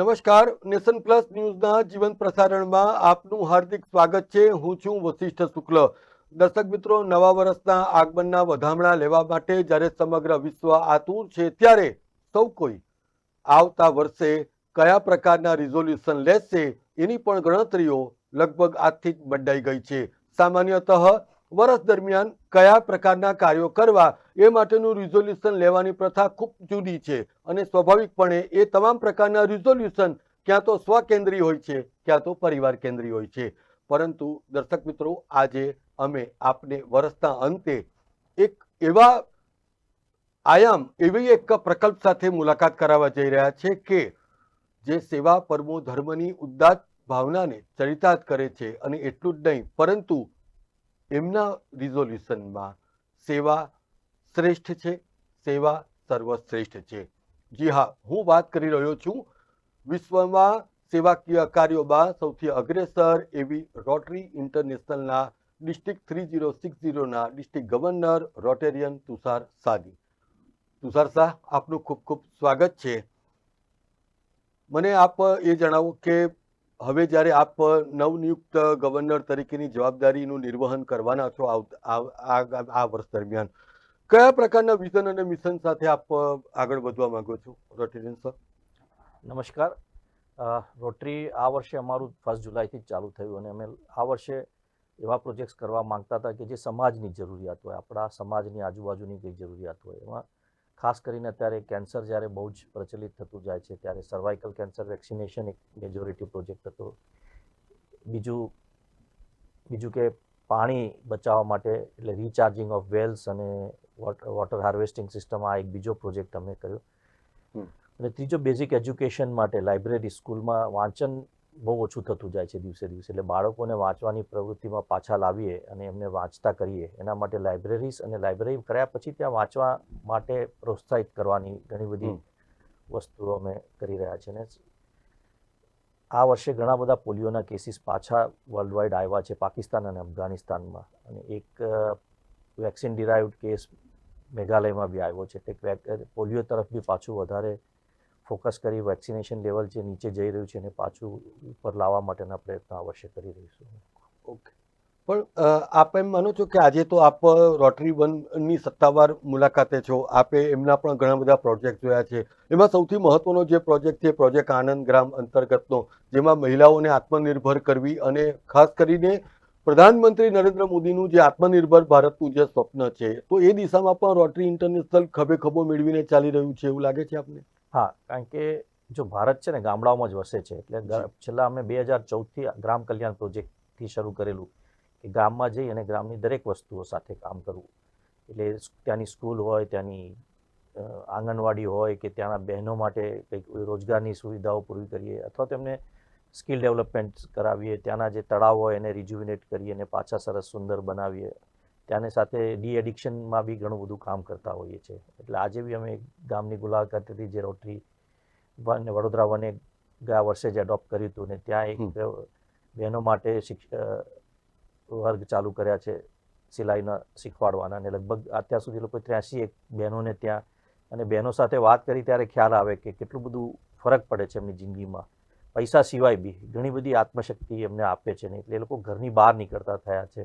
નમસ્કાર, nation plus ન્યૂઝના જીવન પ્રસારણમાં આપનું હાર્દિક સ્વાગત છે. હું છું વશિષ્ઠ શુક્લ. દર્શક મિત્રો, નવા વર્ષના આગમનના વધામણા લેવા માટે જ્યારે સમગ્ર વિશ્વ આતુર છે ત્યારે સૌ કોઈ આવતા વર્ષે કયા પ્રકારના રિઝોલ્યુશન લેશે એની પણ ગણતરીઓ લગભગ આજથી જ મંડાઈ ગઈ છે. સામાન્યતઃ વર્ષ દરમિયાન કયા પ્રકારના કાર્યો કરવા એ માટેનું રિઝોલ્યુશન લેવાની પ્રથા ખૂબ જુદી છે અને સ્વાભાવિકપણે એ તમામ પ્રકારના રિઝોલ્યુશન ક્યાં તો સ્વકેન્દ્રી હોય છે, ક્યાં તો પરિવાર કેન્દ્રી હોય છે. પરંતુ દર્શક મિત્રો, આજે અમે આપને વર્ષના અંતે એક એવા આયામ, એવી એક પ્રકલ્પ સાથે મુલાકાત કરાવવા જઈ રહ્યા છે કે જે સેવા, પરમો, ધર્મની ઉદ્દાત ભાવનાને ચરિતાર્થ કરે છે અને એટલું જ નહીં, પરંતુ એમના રિઝોલ્યુશનમાં સેવા શ્રેષ્ઠ છે, સેવા સર્વશ્રેષ્ઠ છે. જી હા, હું વાત કરી રહ્યો છું વિશ્વમાં સેવાકીય કાર્યોમાં સૌથી અગ્રેસર એવી રોટરી ઇન્ટરનેશનલના ડિસ્ટ્રિક્ટ થ્રી જીરો સિક્સ ઝીરોના ડિસ્ટ્રિક્ટ ગવર્નર રોટેરિયન તુષાર સાદી તુષાર શાહ, આપનું ખૂબ ખૂબ સ્વાગત છે. મને આપ એ જણાવો કે હવે જ્યારે આપ નવનિયુક્ત ગવર્નર તરીકેની જવાબદારીનું નિર્વહન કરવાના છો આ- વર્ષ દરમિયાન, કયા પ્રકારના વિઝન અને મિશન સાથે આપ આગળ વધવા માંગો છો? Rotarian sir. નમસ્કાર. રોટરી આ વર્ષે અમારું ફર્સ્ટ જુલાઈથી ચાલુ થયું અને અમે આ વર્ષે એવા પ્રોજેક્ટ્સ કરવા માંગતા હતા કે જે સમાજની જરૂરિયાત હોય, આપણા સમાજની આજુબાજુની કંઈક જરૂરિયાત હોય, એમાં ખાસ કરીને અત્યારે કેન્સર જ્યારે બહુ જ પ્રચલિત થતું જાય છે ત્યારે સર્વાઇકલ કેન્સર વેક્સિનેશન એક મેજોરિટી પ્રોજેક્ટ હતો. બીજું બીજું કે પાણી બચાવવા માટે એટલે રિચાર્જિંગ ઓફ વેલ્સ અને વોટર હાર્વેસ્ટિંગ સિસ્ટમ આ એક બીજો પ્રોજેક્ટ અમે કર્યો. અને ત્રીજો બેઝિક એજ્યુકેશન માટે લાઇબ્રેરી સ્કૂલમાં વાંચન બહુ ઓછું થતું જાય છે દિવસે દિવસે. એટલે બાળકોને વાંચવાની પ્રવૃત્તિમાં પાછા લાવીએ અને એમને વાંચતા કરીએ. એના માટે લાઇબ્રેરીઝ અને લાઇબ્રેરી કર્યા પછી ત્યાં વાંચવા માટે પ્રોત્સાહિત કરવાની ઘણી બધી વસ્તુઓ અમે કરી રહ્યા છીએ. અને આ વર્ષે ઘણા બધા પોલિયોના કેસીસ પાછા વર્લ્ડ વાઇડ આવ્યા છે પાકિસ્તાન અને અફઘાનિસ્તાનમાં. અને એક વેક્સિન ડિરાઇવડ કેસ મેઘાલયમાં બી આવ્યો છે. તે પોલિયો તરફ બી પાછું વધારે ફોકસ કરી વેક્સિનેશન લેવલ જે નીચે જઈ રહ્યું છે એને પાછું ઉપર લાવવા માટેના પ્રયત્નો અવશ્ય કરી રહીશું. ઓકે. પણ આપ એમ માનો છો કે આજે તો આપ રોટરી વનની સત્તાવાર મુલાકાતે છો. આપે એમના પણ ઘણા બધા પ્રોજેક્ટ જોયા છે. એમાં સૌથી મહત્વનો જે પ્રોજેક્ટ છે, પ્રોજેક્ટ આનંદ ગ્રામ અંતર્ગતનો, જેમાં મહિલાઓને આત્મનિર્ભર કરવી અને ખાસ કરીને પ્રધાનમંત્રી નરેન્દ્ર મોદીનું જે આત્મનિર્ભર ભારતનું જે સ્વપ્ન છે, તો એ દિશામાં પણ રોટરી ઇન્ટરનેશનલ ખભે ખભો મેળવીને ચાલી રહ્યું છે એવું લાગે છે આપને? હા કારણ કે જો ભારત છે ને ગામડાઓમાં જ વસે છે એટલે છેલ્લા અમે બે હજાર ચૌદથી ગ્રામ કલ્યાણ પ્રોજેક્ટથી શરૂ કરેલું કે ગામમાં જઈ અને ગ્રામની દરેક વસ્તુઓ સાથે કામ કરવું. એટલે ત્યાંની સ્કૂલ હોય ત્યાંની આંગણવાડી હોય કે ત્યાંના બહેનો માટે કંઈક રોજગારની સુવિધાઓ પૂરી કરીએ અથવા તેમને સ્કિલ ડેવલપમેન્ટ કરાવીએ ત્યાંના જે તળાવ હોય એને રિજ્યુવિનેટ કરીએ અને પાછા સરસ સુંદર બનાવીએ. ત્યાંની સાથે ડી એડિક્શનમાં બી ઘણું બધું કામ કરતા હોઈએ છીએ. એટલે આજે બી અમે ગામની મુલાકાત હતી જે રોટરી વન વડોદરા વને ગયા વર્ષે જ એડોપ્ટ કર્યું હતું ને ત્યાં એક બહેનો માટે વર્ગ ચાલુ કર્યા છે સિલાઈના શીખવાડવાના અને લગભગ અત્યાર સુધી લોકો ત્ર્યાસી એક બહેનોને ત્યાં અને બહેનો સાથે વાત કરી ત્યારે ખ્યાલ આવે કે કેટલું બધું ફરક પડે છે એમની જિંદગીમાં. પૈસા સિવાય બી ઘણી બધી આત્મશક્તિ એમને આપે છે ને એટલે એ લોકો ઘરની બહાર નીકળતા થયા છે.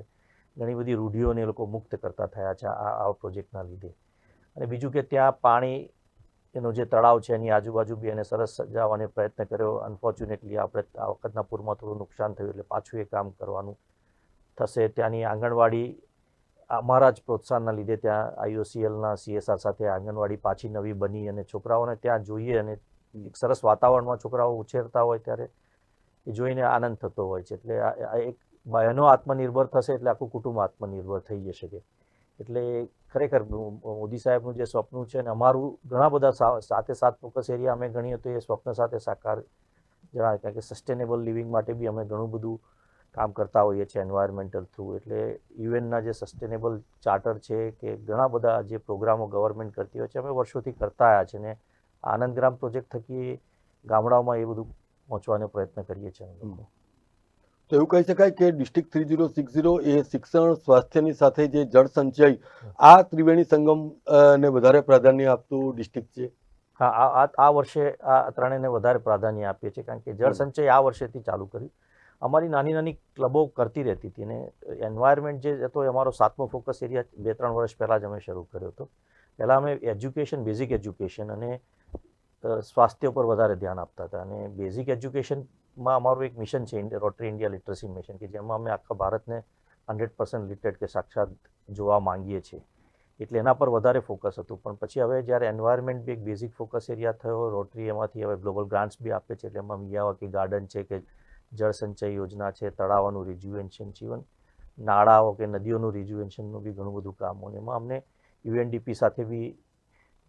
ઘણી બધી રૂઢિઓને એ લોકો મુક્ત કરતા થયા છે આ આ પ્રોજેક્ટના લીધે. અને બીજું કે ત્યાં પાણી, એનો જે તળાવ છે એની આજુબાજુ બી એને સરસ સજાવવાનો પ્રયત્ન કર્યો. અનફોર્ચ્યુનેટલી આપણે આ વખતના પૂરમાં થોડું નુકસાન થયું એટલે પાછું એ કામ કરવાનું થશે. ત્યાંની આંગણવાડી અમારા જ પ્રોત્સાહનના લીધે ત્યાં આઈઓસીએલના સીએસઆર સાથે આંગણવાડી પાછી નવી બની અને છોકરાઓને ત્યાં જોઈએ અને એક સરસ વાતાવરણમાં છોકરાઓ ઉછેરતા હોય ત્યારે એ જોઈને આનંદ થતો હોય છે. એટલે આ એક બહેનો આત્મનિર્ભર થશે એટલે આખું કુટુંબ આત્મનિર્ભર થઈ જશે કે. એટલે ખરેખર મોદી સાહેબનું જે સ્વપ્ન છે ને અમારું ઘણા બધા સાથે સાત ફોકસ એરિયા અમે ગણીએ તો એ સ્વપ્ન સાથે સાકાર જણાય કારણ કે સસ્ટેનેબલ લિવિંગ માટે બી અમે ઘણું બધું કામ કરતા હોઈએ છીએ એન્વાયરમેન્ટલ થ્રુ એટલે યુએનના જે સસ્ટેનેબલ ચાર્ટર છે કે ઘણા બધા જે પ્રોગ્રામો ગવર્મેન્ટ કરતી હોય છે, અમે વર્ષોથી કરતા આવ્યા છે ને આનંદગ્રામ પ્રોજેક્ટ થકી ગામડાઓમાં એ બધું પહોંચવાનો પ્રયત્ન કરીએ છીએ અમે લોકો. તો એવું કહી શકાય કે district three zero six zero એ શિક્ષણ સ્વાસ્થ્યની સાથે જે જળ સંચય આ ત્રિવેણી સંગમ ને વધારે પ્રાધાન્ય આપતું ડિસ્ટ્રિક્ટ છે. હા આ વર્ષે આ ત્રણેયને વધારે પ્રાધાન્ય આપીએ છીએ કારણ કે જળ સંચય આ વર્ષેથી ચાલુ કર્યું. અમારી નાની નાની ક્લબો કરતી રહેતી હતી અને એન્વાયરમેન્ટ જે હતો એ અમારો સાતમો ફોકસ એરિયા બે ત્રણ વર્ષ પહેલાં જ અમે શરૂ કર્યો હતો. પહેલાં અમે એજ્યુકેશન બેઝિક એજ્યુકેશન અને સ્વાસ્થ્ય ઉપર વધારે ધ્યાન આપતા હતા અને બેઝિક એજ્યુકેશનમાં અમારું એક મિશન છે રોટરી ઇન્ડિયા લિટરસી મિશન કે જેમાં અમે આખા ભારતને હંડ્રેડ પર્સન્ટ લિટરેટ કે સાક્ષાત જોવા માંગીએ છીએ. એટલે એના પર વધારે ફોકસ હતું. પણ પછી હવે જ્યારે એન્વાયરમેન્ટ બી એક બેઝિક ફોકસ એરિયા થયો રોટરી એમાંથી હવે ગ્લોબલ ગ્રાન્ટ્સ બી આપે છે, એટલે એમાં મિયાવાકી ગાર્ડન છે, કે જળ સંચય યોજના છે, તળાવોનું રિજ્યુએન્શન જીવન, નાળાઓ કે નદીઓનું રિજ્યુએન્શનનું બી ઘણું બધું કામ હોય. એમાં અમને યુએનડીપી સાથે બી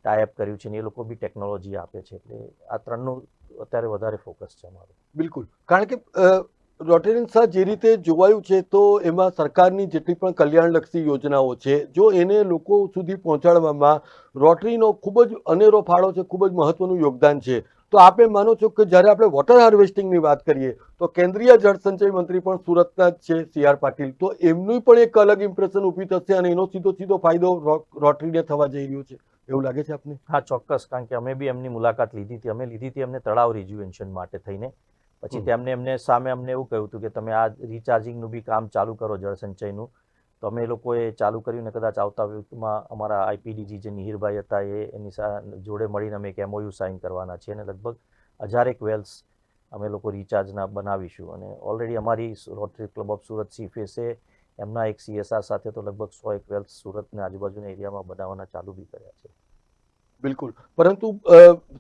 ટાઈઅપ કર્યું છે ને એ લોકો બી ટેકનોલોજી આપે છે. એટલે આ ત્રણનું અત્યારે વધારે ફોકસ છે અમારું. બિલકુલ. કારણ કે રોટેરિયન શાહ જે રીતે જોવાયું છે તો એમાં સરકારની જેટલી પણ કલ્યાણલક્ષી યોજનાઓ છે, જો એને લોકો સુધી પહોંચાડવામાં રોટરીનો ખૂબ જ અનેરો ફાળો છે, ખૂબ જ મહત્વનું યોગદાન છે, તો આપે માનો છો કે જ્યારે આપણે વોટર હાર્વેસ્ટિંગની વાત કરીએ, તો કેન્દ્રીય જળસંચય મંત્રી પણ સુરતના જ છે, સી આર પાટીલ. તો એમનું પણ એક અલગ ઇમ્પ્રેશન ઊભી થશે અને એનો સીધો સીધો ફાયદો રોટરીને થવા જઈ રહ્યો છે. એવું લાગે છે આપને? હા ચોક્કસ. કારણ કે અમે બી એમની મુલાકાત લીધી હતી. અમે લીધી હતી એમને તળાવ રિજ્યુએન્શન માટે થઈને. પછી. તેમને એમને સામે અમને એવું કહ્યું હતું કે તમે આ રિચાર્જિંગનું બી કામ ચાલુ કરો જળસંચયનું તો અમે એ લોકોએ ચાલુ કર્યું ને કદાચ આવતા વીકમાં અમારા આઈપીડીજી જે નિહિરભાઈ હતા એ એની સા- જોડે મળીને અમે એક એમઓયુ સાઇન કરવાના છીએ અને લગભગ હજારેક વેલ્સ અમે લોકો રિચાર્જના બનાવીશું. અને ઓલરેડી અમારી રોટરી ક્લબ ઓફ સુરત સીફેસે એમના એક સીએસઆર સાથે તો લગભગ સો એક વેલ્સ સુરતને આજુબાજુના એરિયામાં બનાવવાના ચાલુ બી કર્યા છે. બિલકુલ. પરંતુ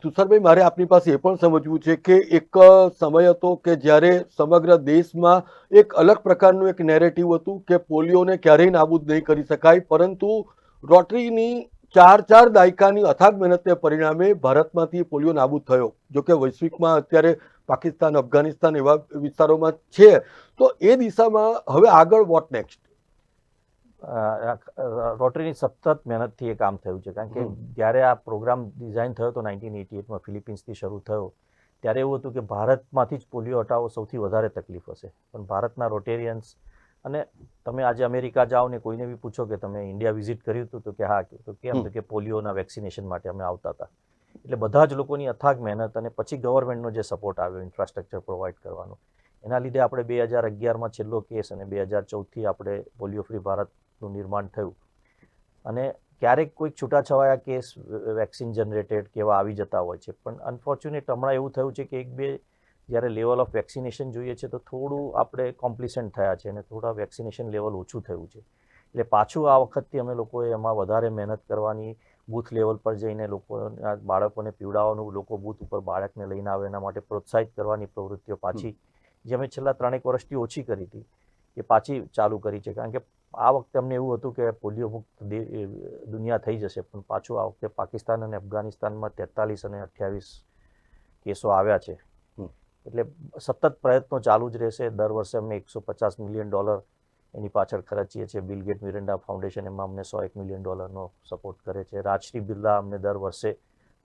તુષારભાઈ, મારે આપની પાસે એ પણ સમજવું છે કે એક સમય હતો કે જ્યારે સમગ્ર દેશમાં એક અલગ પ્રકારનું એક નેરેટિવ હતું કે પોલિયોને ક્યારેય નાબૂદ નહીં કરી શકાય, પરંતુ રોટરીની ચાર ચાર દાયકાની અથાગ મહેનતને પરિણામે ભારતમાંથી પોલિયો નાબૂદ થયો. જોકે વૈશ્વિકમાં અત્યારે પાકિસ્તાન અફઘાનિસ્તાન એવા વિસ્તારોમાં છે તો એ દિશામાં હવે આગળ વોટ નેક્સ્ટ રોટરીની સતત મહેનતથી એ કામ થયું છે. કારણ કે જ્યારે આ પ્રોગ્રામ ડિઝાઇન થયો હતો નાઇન્ટીન એટી એટમાં ફિલિપિન્સથી શરૂ થયો. ત્યારે એવું હતું કે ભારતમાંથી જ પોલિયો હટાવો સૌથી વધારે તકલીફ હશે. પણ ભારતના રોટેરિયન્સ અને તમે આજે અમેરિકા જાઓ ને કોઈને બી પૂછો કે તમે ઇન્ડિયા વિઝિટ કર્યું હતું તો કે હા તો કેમ. તો કે પોલિયોના વેક્સિનેશન માટે અમે આવતા હતા. એટલે બધા જ લોકોની અથાગ મહેનત અને પછી ગવર્મેન્ટનો જે સપોર્ટ આવ્યો ઇન્ફ્રાસ્ટ્રક્ચર પ્રોવાઈડ કરવાનો. એના લીધે આપણે બે હજાર અગિયારમાં છેલ્લો કેસ અને બે હજાર ચૌદથી આપણે પોલિયો ફ્રી ભારતનું નિર્માણ થયું. અને ક્યારેક કોઈક છૂટાછવાયા કેસ વેક્સિન જનરેટેડ કે એવા આવી જતા હોય છે. પણ અનફોર્ચ્યુનેટ હમણાં એવું થયું છે કે એક બે જ્યારે લેવલ ઓફ વેક્સિનેશન જોઈએ છે તો થોડું આપણે કોમ્પ્લિસન્ટ થયા છે અને થોડા વેક્સિનેશન લેવલ ઓછું થયું છે. એટલે પાછું આ વખતથી અમે લોકોએ એમાં વધારે મહેનત કરવાની બૂથ લેવલ પર જઈને લોકો બાળકોને પીવડાવવાનું લોકો બૂથ ઉપર બાળકને લઈને આવે એના માટે પ્રોત્સાહિત કરવાની પ્રવૃત્તિઓ પાછી જે અમે છેલ્લા ત્રણેક વર્ષથી ઓછી કરી હતી એ પાછી ચાલુ કરી છે. કારણ કે આ વખતે અમને એવું હતું કે પોલિયો મુક્ત દે- દુનિયા થઈ જશે પણ પાછું આ વખતે પાકિસ્તાન અને અફઘાનિસ્તાનમાં તેતાલીસ અને અઠ્યાવીસ કેસો આવ્યા છે. એટલે સતત પ્રયત્નો ચાલુ જ રહેશે. દર વર્ષે અમે એકસો પચાસ મિલિયન ડોલર એની પાછળ ખર્ચીએ છીએ. બિલ ગેટ મિરંડા ફાઉન્ડેશન એમાં અમને સો એક મિલિયન ડોલરનો સપોર્ટ કરે છે. રાજશ્રી બિરલા અમને દર વર્ષે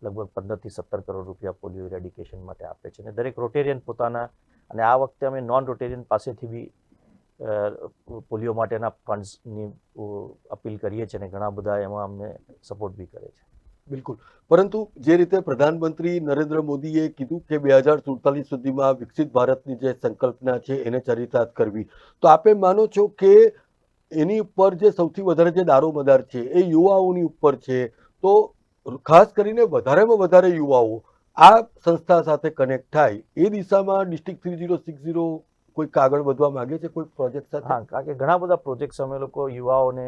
લગભગ પંદરથી સત્તર કરોડ રૂપિયા પોલિયો ઇરેડિકેશન માટે આપે છે. અને દરેક રોટેરિયન પોતાના, અને આ વખતે અમે નોન રોટેરિયન પાસેથી બી પોલિયો માટેના ફંડ્સની અપીલ કરીએ છીએ અને ઘણા બધા એમાં અમને સપોર્ટ બી કરે છે. બિલકુલ. પરંતુ જે રીતે પ્રધાનમંત્રી નરેન્દ્ર મોદીએ કીધું કે બે હજાર સુડતાલીસ સુધીમાં વિકસિત ભારતની જે સંકલ્પના છે એને ચરિતાર્થ કરવી. તો આપે માનો છો કે એની ઉપર જે સૌથી વધારે જે દારો મદાર છે એ યુવાઓની ઉપર છે. તો ખાસ કરીને વધારેમાં વધારે યુવાઓ આ સંસ્થા સાથે કનેક્ટ થાય એ દિશામાં district three zero six zero કોઈક આગળ વધવા માંગે છે કોઈ પ્રોજેક્ટ સાથે? કારણ કે ઘણા બધા પ્રોજેક્ટ્સ અમે લોકો યુવાઓને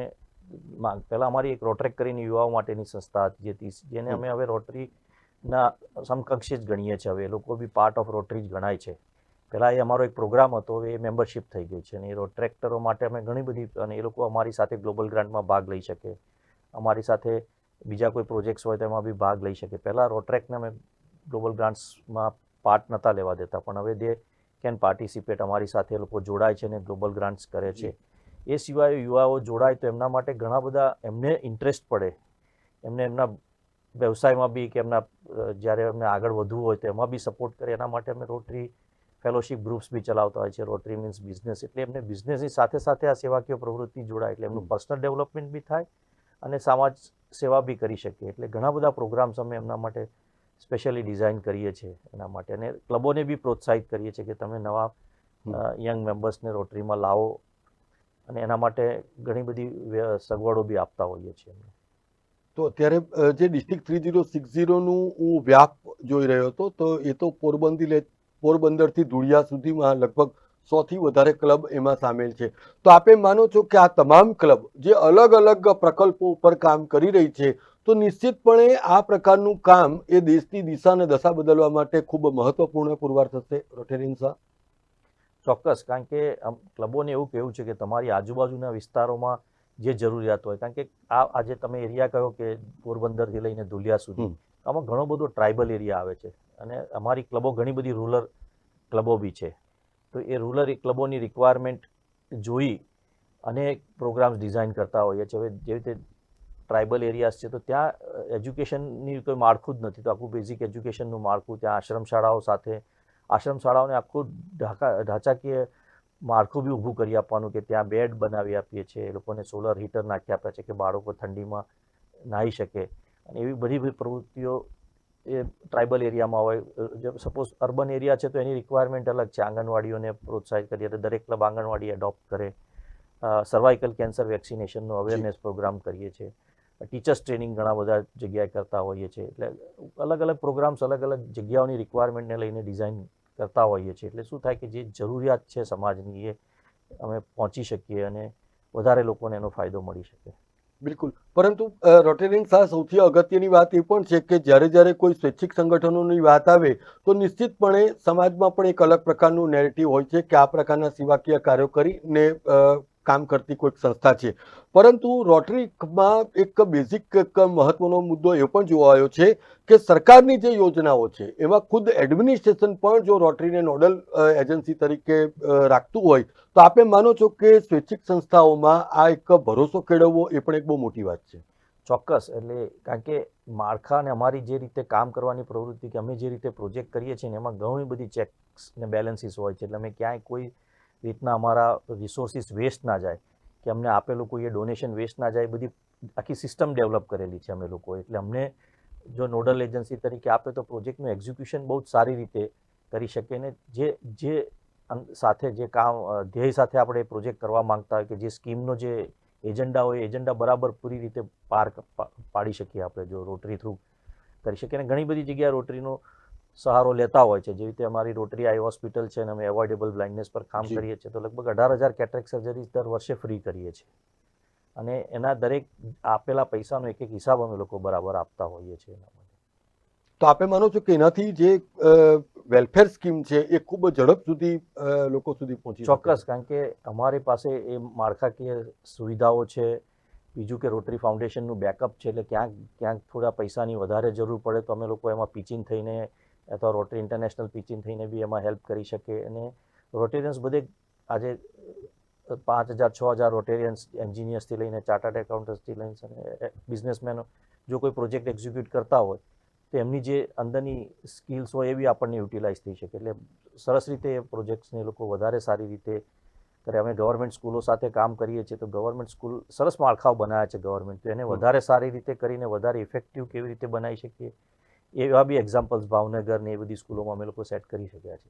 માં પહેલાં અમારી એક રોટરેક કરીને યુવાઓ માટેની સંસ્થા હતી જે જેને અમે હવે રોટરીના સમકક્ષી જ ગણીએ છીએ. હવે એ લોકો બી પાર્ટ ઓફ રોટરી જ ગણાય છે. પહેલાં એ અમારો એક પ્રોગ્રામ હતો એ મેમ્બરશિપ થઈ ગઈ છે. અને એ રોટ્રેક્ટરો માટે અમે ઘણી બધી અને એ લોકો અમારી સાથે ગ્લોબલ ગ્રાન્ટમાં ભાગ લઈ શકે. અમારી સાથે બીજા કોઈ પ્રોજેક્ટ્સ હોય તેમાં બી ભાગ લઈ શકે. પહેલાં રોટ્રેકને અમે ગ્લોબલ ગ્રાન્ટ્સમાં પાર્ટ નહોતા લેવા દેતા. પણ હવે દે કેન પાર્ટિસિપેટ અમારી સાથે એ લોકો જોડાય છે અને ગ્લોબલ ગ્રાન્ટ્સ કરે છે. એ સિવાય યુવાઓ જોડાય તો એમના માટે ઘણા બધા એમને ઇન્ટરેસ્ટ પડે. એમને એમના વ્યવસાયમાં બી કે એમના જ્યારે એમને આગળ વધવું હોય તો એમાં બી સપોર્ટ કરે. એના માટે અમે રોટરી ફેલોશિપ ગ્રુપ્સ બી ચલાવતા હોય છે. રોટરી મીન્સ બિઝનેસ એટલે એમને બિઝનેસની સાથે સાથે આ સેવાકીય પ્રવૃત્તિ જોડાય એટલે એમનું પર્સનલ ડેવલપમેન્ટ બી થાય અને સમાજ સેવા બી કરી શકીએ એટલે ઘણા બધા પ્રોગ્રામ્સ અમે એમના માટે સ્પેશિયલી ડિઝાઇન કરીએ છીએ એના માટે. અને ક્લબોને બી પ્રોત્સાહિત કરીએ છીએ કે તમે નવા યંગ મેમ્બર્સને રોટરીમાં લાવો. અને એના માટે ઘણી બધી સગવડો બી આપતા હોઈએ છીએ તો અત્યારે જે ડિસ્ટ્રિક્ટ થ્રી ઝીરો સિક્સ ઝીરોનું હું વ્યાપ જોઈ રહ્યો હતો, તો એ તો પોરબંદી લે પોરબંદરથી ધુળિયા સુધીમાં લગભગ સોથી વધારે ક્લબ એમાં સામેલ છે. તો આપે માનો છો કે આ તમામ ક્લબ જે અલગ અલગ પ્રકલ્પો ઉપર કામ કરી રહી છે, તો નિશ્ચિતપણે આ પ્રકારનું કામ એ દેશની દિશા અને દશા બદલવા માટે ખૂબ મહત્વપૂર્ણ પુરવાર થશે રોટેરિયન શાહ ચોક્કસ કારણ કે ક્લબોને એવું કહેવું છે કે તમારી આજુબાજુના વિસ્તારોમાં જે જરૂરિયાત હોય કારણ કે આ આજે તમે એરિયા કહો કે પોરબંદરથી લઈને ધુલિયા સુધી આમાં ઘણો બધો ટ્રાઇબલ એરિયા આવે છે અને અમારી ક્લબો ઘણી બધી રૂરલ ક્લબો બી છે. તો એ રૂરલ ક્લબોની રિક્વાયરમેન્ટ જોઈ અને પ્રોગ્રામ્સ ડિઝાઇન કરતા હોઈએ છીએ. હવે જેવી રીતે ટ્રાઇબલ એરિયાસ છે તો ત્યાં એજ્યુકેશનની કોઈ માળખું જ નથી. તો આખું બેઝિક એજ્યુકેશનનું માળખું ત્યાં આશ્રમ શાળાઓ સાથે આશ્રમ શાળાઓને આખું ઢાકા ઢાંચાકીય માળખું બી ઊભું કરી આપવાનું કે ત્યાં બેડ બનાવી આપીએ છીએ એ લોકોને સોલર હીટર નાખી આપ્યા છે કે બાળકો ઠંડીમાં નાહી શકે. અને એવી બધી બધી પ્રવૃત્તિઓ એ ટ્રાઇબલ એરિયામાં હોય સપોઝ અર્બન એરિયા છે તો એની રિક્વાયરમેન્ટ અલગ છે. આંગણવાડીઓને પ્રોત્સાહિત કરીએ તો દરેક ક્લબ આંગણવાડી એડોપ્ટ કરે. સર્વાઇકલ કેન્સર વેક્સિનેશનનો અવેરનેસ પ્રોગ્રામ કરીએ છીએ. ટીચર્સ ટ્રેનિંગ ઘણા બધા જગ્યાએ કરતા હોઈએ છીએ. એટલે અલગ અલગ પ્રોગ્રામ્સ અલગ અલગ જગ્યાઓની રિક્વાયરમેન્ટને લઈને ડિઝાઇન કરતા હોઈએ છીએ. એટલે શું થાય કે જે જરૂરિયાત છે સમાજની એ અમે પહોંચી શકીએ અને વધારે લોકોને એનો ફાયદો મળી શકે. બિલકુલ. પરંતુ રોટેરિંગ શાહ સૌથી અગત્યની વાત એ પણ છે કે જ્યારે જ્યારે કોઈ સ્વૈચ્છિક સંગઠનોની વાત આવે, તો નિશ્ચિતપણે સમાજમાં પણ એક અલગ પ્રકારનું નેરેટિવ હોય છે કે આ પ્રકારના સેવાકીય કાર્યો કરીને કામ કરતી કોઈક સંસ્થા છે. પરંતુ રોટરીમાં એક બેઝિક એક મહત્વનો મુદ્દો એ પણ જોવા આવ્યો છે કે સરકારની જે યોજનાઓ છે, એમાં ખુદ એડમિનિસ્ટ્રેશન પણ જો રોટરીને નોડલ એજન્સી તરીકે રાખતું હોય, તો આપે માનો છો કે સ્વૈચ્છિક સંસ્થાઓમાં આ એક ભરોસો કેળવવો એ પણ એક બહુ મોટી વાત છે? ચોક્કસ, એટલે કારણ કે માળખા અને અમારી જે રીતે કામ કરવાની પ્રવૃત્તિ કે અમે જે રીતે પ્રોજેક્ટ કરીએ છીએ એમાં ઘણી બધી ચેક્સ ને બેલેન્સીસ હોય છે. એટલે અમે ક્યાંય કોઈ રીતના અમારા રિસોર્સિસ વેસ્ટ ના જાય, કે અમને આપેલું કોઈ ડોનેશન વેસ્ટ ના જાય બધી આખી સિસ્ટમ ડેવલપ કરેલી છે અમે લોકો એટલે અમને જો નોડલ એજન્સી તરીકે આપે તો પ્રોજેક્ટનું એક્ઝિક્યુશન બહુ જ સારી રીતે કરી શકીએ ને જે જે સાથે જે કામ ધ્યેય સાથે આપણે પ્રોજેક્ટ કરવા માંગતા હોય કે જે સ્કીમનો જે એજન્ડા હોય એજન્ડા બરાબર પૂરી રીતે પાર પાડી શકીએ આપણે જો રોટરી થ્રુ કરી શકીએ. અને ઘણી બધી જગ્યાએ રોટરીનો સહારો લેતા હોય છે. જેવી રીતે અમારી રોટરી આઈ હોસ્પિટલ છે અને અમે એવોઇડેબલ બ્લાઇન્ડનેસ પર કામ કરીએ છીએ. તો લગભગ અઢાર હજાર કેટરેક સર્જરી દર વર્ષે ફ્રી કરીએ છીએ. અને એના દરેક આપેલા પૈસાનો એક એક હિસાબ અમે લોકો બરાબર આપતા હોઈએ છીએ એના માટે. તો આપે માનો છો કે એનાથી જે વેલફેર સ્કીમ છે એ ખૂબ ઝડપ સુધી લોકો સુધી પહોંચી ચોક્કસ. કારણ કે અમારી પાસે એ માળખાકીય સુવિધાઓ છે. બીજું કે રોટરી ફાઉન્ડેશનનું બેકઅપ છે. એટલે ક્યાંક ક્યાંક થોડા પૈસાની વધારે જરૂર પડે તો અમે લોકો એમાં પિચિંગ થઈને અથવા રોટરી ઇન્ટરનેશનલ પિચિંગ થઈને બી એમાં હેલ્પ કરી શકે. અને રોટેરિયન્સ બધે આજે પાંચ હજાર છ હજાર રોટેરિયન્સ એન્જિનિયર્સથી લઈને ચાર્ટર્ડ એકાઉન્ટન્ટ્સથી લઈને અને બિઝનેસમેનો જો કોઈ પ્રોજેક્ટ એક્ઝિક્યુટ કરતા હોય તો એમની જે અંદરની સ્કિલ્સ હોય એ બી આપણને યુટિલાઇઝ થઈ શકે. એટલે સરસ રીતે એ પ્રોજેક્ટ્સને લોકો વધારે સારી રીતે કરે. અમે ગવર્મેન્ટ સ્કૂલો સાથે કામ કરીએ છીએ તો ગવર્મેન્ટ સ્કૂલ સરસ માળખાઓ બનાવ્યા છે ગવર્મેન્ટ તો એને વધારે સારી રીતે કરીને વધારે ઇફેક્ટિવ કેવી રીતે બનાવી શકીએ? એવા બી એક્ઝામ્પલ્સ ભાવનગર ને એ બધી સ્કૂલોમાં અમે લોકો સેટ કરી શક્યા છે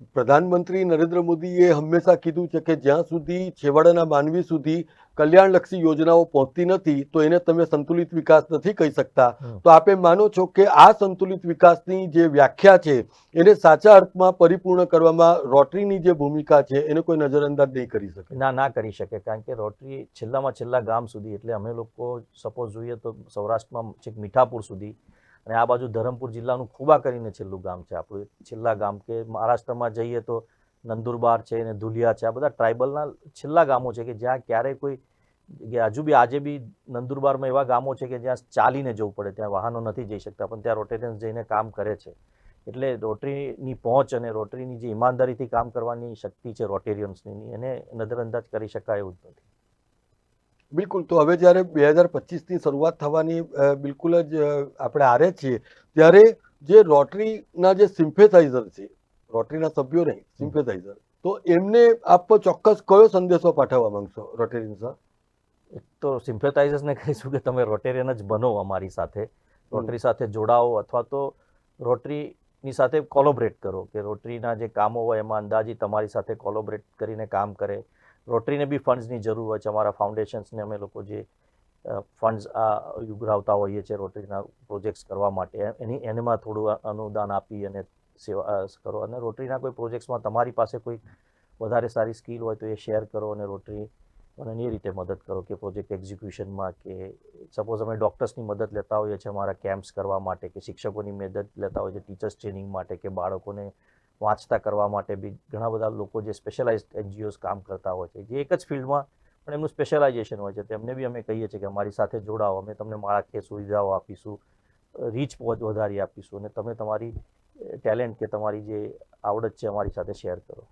પ્રધાનમંત્રી નરેન્દ્ર મોદીએ હંમેશા કીધું છે કે જ્યાં સુધી છેવાડાના માનવી સુધી કલ્યાણલક્ષી યોજનાઓ પહોંચતી નથી તો એને તમે સંતુલિત વિકાસ નથી કહી શકતા. તો આપે માનો છો કે આ સંતુલિત વિકાસની જે વ્યાખ્યા છે એને સાચા અર્થમાં પરિપૂર્ણ કરવામાં રોટરીની જે ભૂમિકા છે એને કોઈ નજરઅંદાજ નહીં કરી શકે. ના ના કરી શકે કારણ કે રોટરી છેલ્લામાં છેલ્લા ગામ સુધી એટલે અમે લોકો સપોઝ જોઈએ તો સૌરાષ્ટ્રમાં છેક મીઠાપુર સુધી અને આ બાજુ ધરમપુર જિલ્લાનું ખૂબા કરીને છેલ્લું ગામ છે. આપણું છેલ્લા ગામ કે મહારાષ્ટ્રમાં જઈએ તો નંદુરબાર છે ને ધુલિયા છે, આ બધા ટ્રાઇબલના છેલ્લા ગામો છે કે જ્યાં ક્યારેય કોઈ હજુ બી આજે બી નંદુરબારમાં એવા ગામો છે કે જ્યાં ચાલીને જવું પડે, ત્યાં વાહનો નથી જઈ શકતા, પણ ત્યાં રોટેરિયન્સ જઈને કામ કરે છે. એટલે રોટરીની પહોંચ અને રોટરીની જે ઈમાનદારીથી કામ કરવાની શક્તિ છે રોટેરિયન્સની, એને નજરઅંદાજ કરી શકાય એવું જ નથી. બિલકુલ તો હવે જ્યારે બે હજાર પચીસની શરૂઆત થવાની બિલકુલ જ આપણે આરે છીએ ત્યારે જે રોટરીના જે સિમ્ફેસાઇઝર છે રોટરીના સભ્યો નહીં સિમ્ફેસાઇઝર તો એમને આપ ચોક્કસ કયો સંદેશો પાઠવવા માંગશો રોટેરિયન સર? એક તો સિમ્ફેસાઇઝર્સને કહીશું કે તમે રોટેરિયન જ બનો અમારી સાથે. રોટરી સાથે જોડાઓ અથવા તો રોટરીની સાથે કોલોબરેટ કરો કે રોટરીના જે કામો હોય એમાં અંદાજી તમારી સાથે કોલોબરેટ કરીને કામ કરે. રોટરીને બી ફંડ્સની જરૂર હોય છે. અમારા ફાઉન્ડેશન્સને અમે લોકો જે ફંડ્સ આ ઉઘરાવતા હોઈએ છીએ રોટરીના પ્રોજેક્ટ્સ કરવા માટે એની, એનામાં થોડું અનુદાન આપી અને સેવા કરો. અને રોટરીના કોઈ પ્રોજેક્ટ્સમાં તમારી પાસે કોઈ વધારે સારી સ્કિલ હોય તો એ શેર કરો અને રોટરી અને એ રીતે મદદ કરો કે પ્રોજેક્ટ એક્ઝિક્યુશનમાં કે સપોઝ અમે ડૉક્ટર્સની મદદ લેતા હોઈએ છીએ અમારા કેમ્પ્સ કરવા માટે કે શિક્ષકોની મદદ લેતા હોઈએ છીએ, ટીચર્સ ટ્રેનિંગ માટે કે બાળકોને વાંચતા કરવા માટે બી ઘણા બધા લોકો જે સ્પેશિયલાઇઝ એનજીઓઝ કામ કરતા હોય છે, જે એક જ ફિલ્ડમાં પણ એમનું સ્પેશિયલાઇઝેશન હોય છે. તેમને બી અમે કહીએ છીએ કે અમારી સાથે જોડાઓ, અમે તમને માળખાકીય સુવિધાઓ આપીશું રીચ વધારી આપીશું અને તમે તમારી ટેલેન્ટ કે તમારી જે આવડત છે અમારી સાથે શેર કરો.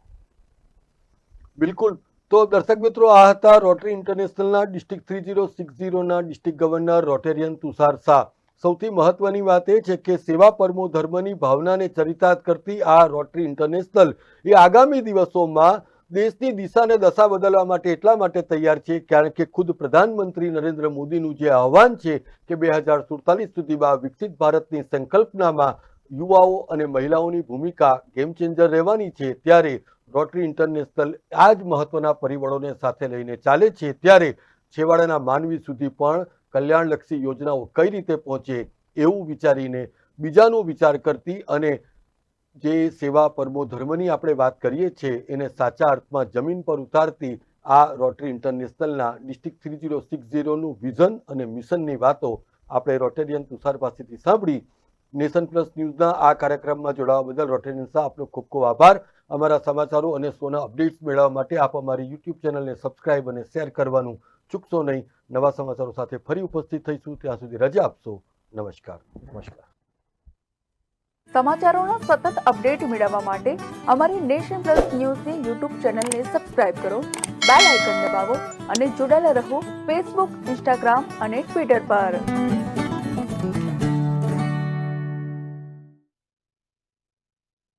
બિલકુલ. તો દર્શક મિત્રો, આ હતા રોટરી ઇન્ટરનેશનલના district three zero six ઝીરોના district governor Rotarian Tushar Shah સૌથી મહત્વની વાત એ છે કે સેવા પરમો ધર્મની ભાવનાને ચરિતાર્થ કરતી આ રોટરી ઇન્ટરનેશનલ એ આગામી દિવસોમાં દેશની દિશાને દશા બદલવા માટે એટલા માટે તૈયાર છે કારણ કે ખુદ પ્રધાનમંત્રી નરેન્દ્ર મોદીનું જે આહવાન છે કે બે હજાર સુડતાલીસ સુધીમાં વિકસિત ભારતની સંકલ્પનામાં યુવાઓ અને મહિલાઓની ભૂમિકા ગેમ ચેન્જર રહેવાની છે ત્યારે રોટરી ઇન્ટરનેશનલ આ જ મહત્વના પરિબળોને સાથે લઈને ચાલે છે ત્યારે છેવાડાના માનવી સુધી પણ કલ્યાણલક્ષી યોજનાઓ કઈ રીતે પહોંચે એવું વિચારીને બીજાનો વિચાર કરતી અને જે સેવા પરમો ધર્મની આપણે વાત કરીએ છીએ, એને સાચા અર્થમાં જમીન પર ઉતારતી આ રોટરી ઇન્ટરનેશનલના ડિસ્ટ્રિક્ટ થ્રી જીરો સિક્સ ઝીરોનું વિઝન અને મિશનની વાતો આપણે રોટેરિયન તુષાર પાસેથી સાંભળી. નેશન પ્લસ ન્યૂઝના આ કાર્યક્રમમાં જોડાવા બદલ રોટેરિયન શાહ આપનો ખૂબ ખૂબ આભાર. અમારા સમાચારો અને સોના અપડેટ્સ મેળવવા માટે આપ અમારી યુટ્યુબ ચેનલને સબસ્ક્રાઇબ અને શેર કરવાનું ચૂકશો નહીં. નવા સમાચારો સાથે ફરી ઉપસ્થિત થઈશું. ત્યાં સુધી રજા આપશો. નમસ્કાર. નમસ્કાર. સમાચારોના સતત અપડેટ મેળવવા માટે અમારી નેશન પ્લસ ન્યૂઝની યુટ્યુબ ચેનલને સબસ્ક્રાઇબ કરો બેલ આઇકન દબાવો અને જોડાયેલા રહો ફેસબુક ઇન્સ્ટાગ્રામ અને ટ્વિટર પર.